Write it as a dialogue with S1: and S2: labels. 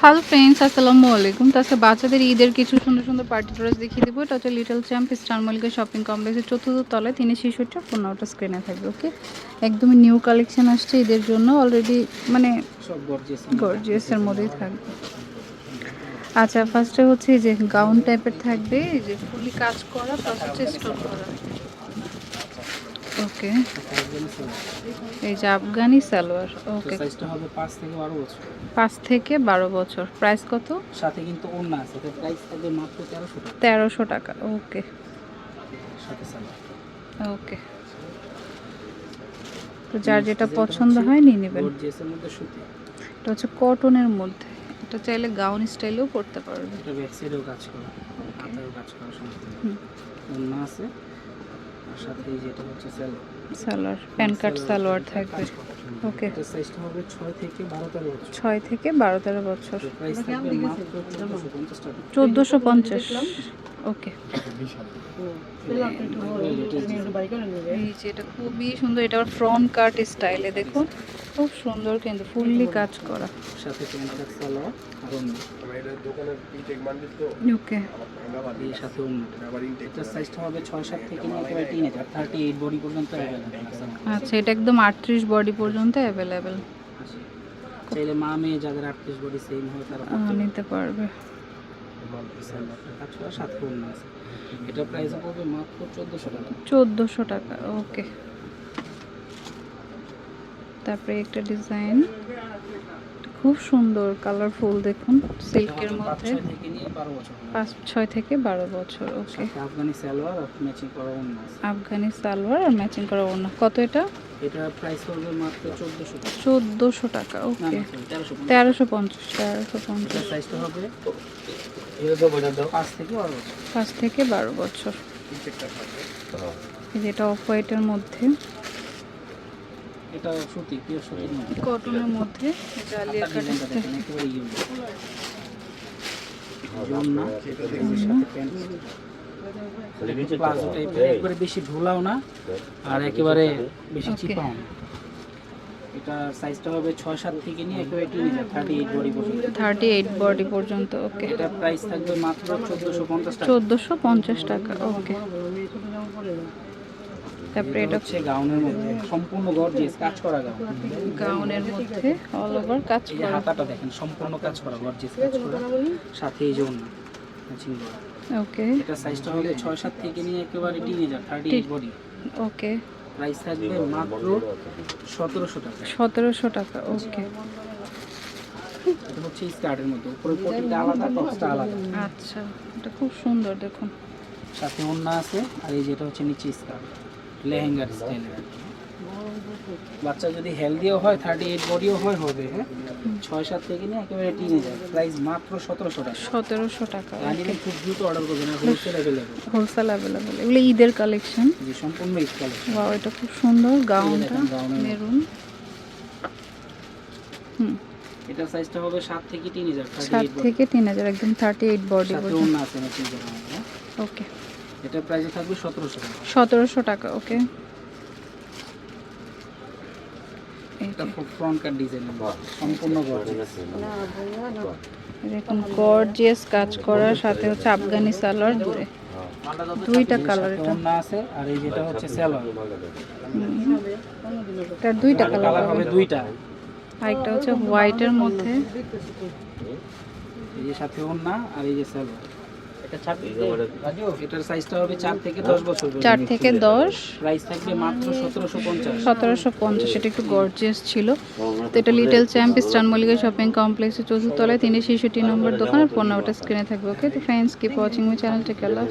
S1: Hello friends আসসালামু আলাইকুম। তো আজকে বাচ্চাদের ঈদের কিছু সুন্দর সুন্দর পার্টি ড্রেস দেখিয়ে দেবো। এটা হচ্ছে little champ star Mallika shopping কমপ্লেক্সের চতুর্থ তলায়। তিনে শিশুটা পনেরোটা স্ক্রিনে থাকবে ওকে একদমই নিউ কালেকশন আসছে ঈদের জন্য। অলরেডি মানে গর্জিয়াসের মধ্যেই থাকবে। আচ্ছা ফার্স্টে হচ্ছে যে গাউন টাইপের থাকবে। এই যে ফুলি কাজ করা প্লাস হচ্ছে স্টোন করা। ওকে। এই যে আফগানি সালোয়ার ওকে।
S2: সাইজটা হবে 5 থেকে 12 বছর।
S1: পাঁচ থেকে বারো বছর। প্রাইস কত?
S2: সাথে কিন্তু ওড়না আছে। তো প্রাইস থাকবে মাত্র 1300 টাকা।
S1: তেরোশো টাকা ওকে।
S2: সাথে সালোয়ার।
S1: ওকে। তো যার যেটা পছন্দ হয় নিয়ে নেবেন।
S2: গর্জিয়াসের মধ্যে সুতি।
S1: এটা হচ্ছে কটনের মধ্যে। এটা চাইলে গাউন স্টাইলেও পরতে পারবে।
S2: এটা ব্যাক সাইডেও কাজ করা। হাতেও কাজ করা সম্পূর্ণ। ওড়না আছে। সাথে যেটা হচ্ছে সালোয়ার
S1: সালোয়ার প্যান কার্ড সালোয়ার থাকবে। ওকে
S2: সাইজটা হবে 6 থেকে 12 13 বছর।
S1: ছয় থেকে বারো তেরো বছর।
S2: প্রাইস থাকবে মাত্র 1450
S1: চোদ্দোশো পঞ্চাশ। ওকে এই যে এটা খুবই সুন্দর এটা আবার ফ্রন্ট কাট স্টাইলে দেখুন। খুব সুন্দর কিন্তু ফুললি কাজ করা।
S2: সাথে
S1: ওকে
S2: এই সাথে সাইজটা হবে 6 7 থেকে নিয়ে একেবারে টিনেজ আর 38 বডি পর্যন্ত
S1: আচ্ছা এটা একদম আটত্রিশ বডি পর্যন্ত অ্যাভেলেবেল
S2: চাইলে মা মেয়ে যাদের আটত্রিশ বডি সেম হয় তারা
S1: নিতে পারবে।
S2: সাত এটা প্রাইস পড়বে মাত্র চোদ্দোশো টাকা।
S1: চোদ্দোশো টাকা ওকে। তারপরে একটা ডিজাইন। খুব সুন্দর কালারফুল দেখুন সিল্কের মধ্যে। পাঁচ ছয় থেকে বারো বছর ওকে।
S2: আফগানি সালোয়ার ম্যাচিং করা অন্য
S1: আফগানি সালোয়ার আর ম্যাচিং করা অন্য কত এটা?
S2: এটা প্রাইস পড়বে মাত্র চোদ্দোশো টাকা।
S1: চোদ্দোশো টাকা
S2: না
S1: ওকে
S2: না তেরোশো
S1: তেরোশো পঞ্চাশ তেরোশো পঞ্চাশ।
S2: সাইজটা হবে পাঁচ থেকে বারো বছর।
S1: পাঁচ থেকে বারো বছর। এই যেটা অফ হোয়াইটের মধ্যে।
S2: এটা সুতি পিওর সুতির মধ্যে।
S1: কটনের মধ্যে
S2: ডিজাইনটা দেখেন একেবারে ইউনিক জমনা সাথে প্যান্ট প্লাজো টাইপের একবারে বেশি ঢোলাও না আর একেবারে বেশি. চিপাও না। এটা সাইজটা হবে ছয় সাত থেকে নিয়ে একেবারে বডি পর্যন্ত।
S1: থার্টি এইট বডি পর্যন্ত ওকে
S2: এটা প্রাইস থাকবে মাত্র টাকা।
S1: চোদ্দোশো পঞ্চাশ টাকা ওকে তারপরে এটা
S2: হচ্ছে গাউনের মধ্যে সম্পূর্ণ গর্জিয়াস কাজ করা গাউন।
S1: গাউনের মধ্যে অল ওভার কাজ করা।
S2: হাতাটা দেখেন সম্পূর্ণ কাজ করা গর্জিয়াস কাজ করা। সাথে এই যে ম্যাচিং করা।
S1: ওকে।
S2: এটা সাইজটা হবে ছয় সাত থেকে নিয়ে একেবারে টিন হাজার thirty eight body
S1: okay.
S2: Price থাকবে মাত্র সতেরোশো টাকা।
S1: সতেরোশো টাকা ওকে।
S2: এটা হচ্ছে স্কার্টের মধ্যে উপরে পটিটা আলাদা টপসটা আলাদা।
S1: আচ্ছা এটা খুব সুন্দর দেখুন।
S2: সাথে ওড়না আছে আর এই যেটা হচ্ছে নিচে স্কার্ট লেহেঙ্গার স্টাইলের। বাচ্চা যদি হেলদিও হয় থার্টি এইট বডিও হয় হবে হ্যাঁ? ছয় সাত থেকে নিয়ে একেবারে টিনে যায় প্রাইস মাত্র সতেরোশো টাকা।
S1: সতেরোশো টাকা
S2: গাড়ি খুব দ্রুত অর্ডার করবেন হোলসেল অ্যাভেলেবেল
S1: হোলসেল অ্যাভেলেবেল এগুলো ঈদের কালেকশন
S2: সম্পূর্ণ ঈদ কালেকশন
S1: ওয়াও এটা খুব সুন্দর গাউনটা মেরুন হুম।
S2: এটার সাইজটা হবে সাত থেকে তিন হাজার থার্টি
S1: সাত
S2: এইট
S1: থেকে তিন হাজার একদম থার্টি এইট বডি
S2: সাথে আছে ম্যাচিং হ্যাঁ?
S1: ওকে
S2: এটার প্রাইস থাকবে সতেরোশো টাকা।
S1: সতেরোশো টাকা ওকে
S2: এটা ফ্রন্ট কাট ডিজাইন সম্পূর্ণ
S1: দেখুন গর্জিয়াস কাজ করার সাথে হচ্ছে আফগানি সালোয়ার দূরে দুইটা কালার এটা।
S2: ওড়না আছে আর এই যেটা হচ্ছে স্যালোয়ার
S1: এটার দুইটা কালার
S2: হবে দুইটা।
S1: আরেকটা হচ্ছে হোয়াইটের মধ্যে।
S2: এই যে সাথে ওড়না আর এই যে স্যালোয়ার এটার সাইজটা হবে চার থেকে দশ বছর।
S1: চার থেকে দশ।
S2: প্রাইস থাকবে মাত্র সতেরোশো পঞ্চাশ।
S1: সতেরোশো পঞ্চাশ এটা একটু গর্জিয়াস ছিল। তো এটা লিটল চ্যাম্প স্টান মল্লিকা শপিং কমপ্লেক্সের চতুর্থ তলায় তিনশো ছেষট্টি নম্বর দোকান আর ফোন নাম্বারটা স্ক্রিনে থাকবে ওকে তো friends keep watching my channel take Allah